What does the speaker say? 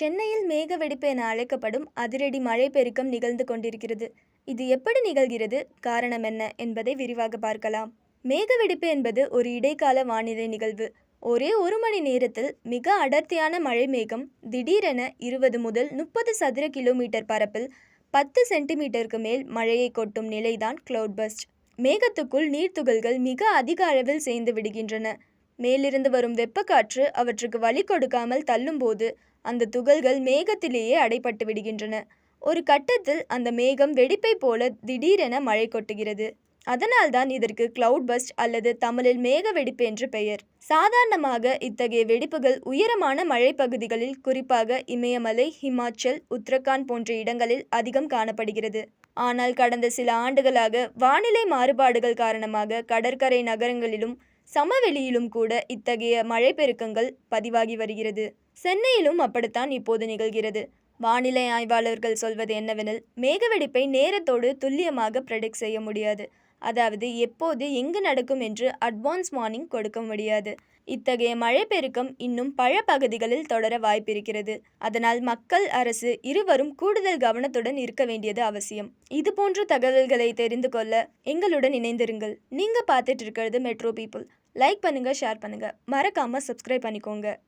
சென்னையில் மேக வெடிப்பு என அழைக்கப்படும் அதிரடி மழை பெருக்கம் நிகழ்ந்து கொண்டிருக்கிறது. இது எப்படி நிகழ்கிறது? காரணம் என்ன என்பதை விரிவாக பார்க்கலாம். மேக வெடிப்பு என்பது ஒரு இடைக்கால வானிலை நிகழ்வு. ஒரே ஒரு மணி நேரத்தில் மிக அடர்த்தியான மழை மேகம் திடீரென இருபது முதல் முப்பது சதுர கிலோமீட்டர் பரப்பில் பத்து சென்டிமீட்டருக்கு மேல் மழையை கொட்டும் நிலைதான் கிளவுட் பஸ்ட் மேகத்துக்குள் நீர்த்துகள்கள் மிக அதிக அளவில் சேர்ந்து விடுகின்றன. மேலிருந்து வரும் வெப்பக்காற்று அவற்றுக்கு வழி கொடுக்காமல் தள்ளும்போது அந்த துகள்கள் மேகத்திலேயே அடைப்பட்டு விடுகின்றன. ஒரு கட்டத்தில் அந்த மேகம் வெடிப்பை போல திடீரென மழை கொட்டுகிறது. அதனால்தான் இதற்கு கிளவுட் பஸ்ட் அல்லது தமிழில் மேக வெடிப்பு என்று பெயர். சாதாரணமாக இத்தகைய வெடிப்புகள் உயரமான மழைப்பகுதிகளில் குறிப்பாக இமயமலை ஹிமாச்சல் உத்தரகாண்ட் போன்ற இடங்களில் அதிகம் காணப்படுகிறது. ஆனால் கடந்த சில ஆண்டுகளாக வானிலை மாறுபாடுகள் காரணமாக கடற்கரை நகரங்களிலும் சமவெளியிலும் கூட இத்தகைய மழை பெருக்கங்கள் பதிவாகி வருகிறது. சென்னையிலும் அப்படித்தான் இப்போது நிகழ்கிறது. வானிலை ஆய்வாளர்கள் சொல்வது என்னவெனில் மேகவெடிப்பை நேரத்தோடு துல்லியமாக ப்ரெடிக்ட் செய்ய முடியாது. அதாவது எப்போது எங்கு நடக்கும் என்று அட்வான்ஸ் வார்னிங் கொடுக்க முடியாது. இத்தகைய மழை பெருக்கம் இன்னும் பல பகுதிகளில் தொடர வாய்ப்பிருக்கிறது. அதனால் மக்கள் அரசு இருவரும் கூடுதல் கவனத்துடன் இருக்க வேண்டியது அவசியம். இது போன்ற தகவல்களை தெரிந்து கொள்ள எங்களுடன் இணைந்திருங்கள். நீங்க பார்த்துட்டு இருக்கிறது மெட்ரோ பீப்புள் லைக் பண்ணுங்கள் ஷேர் பண்ணுங்கள் மறக்காமல் சப்ஸ்கிரைப் பண்ணிக்கோங்க.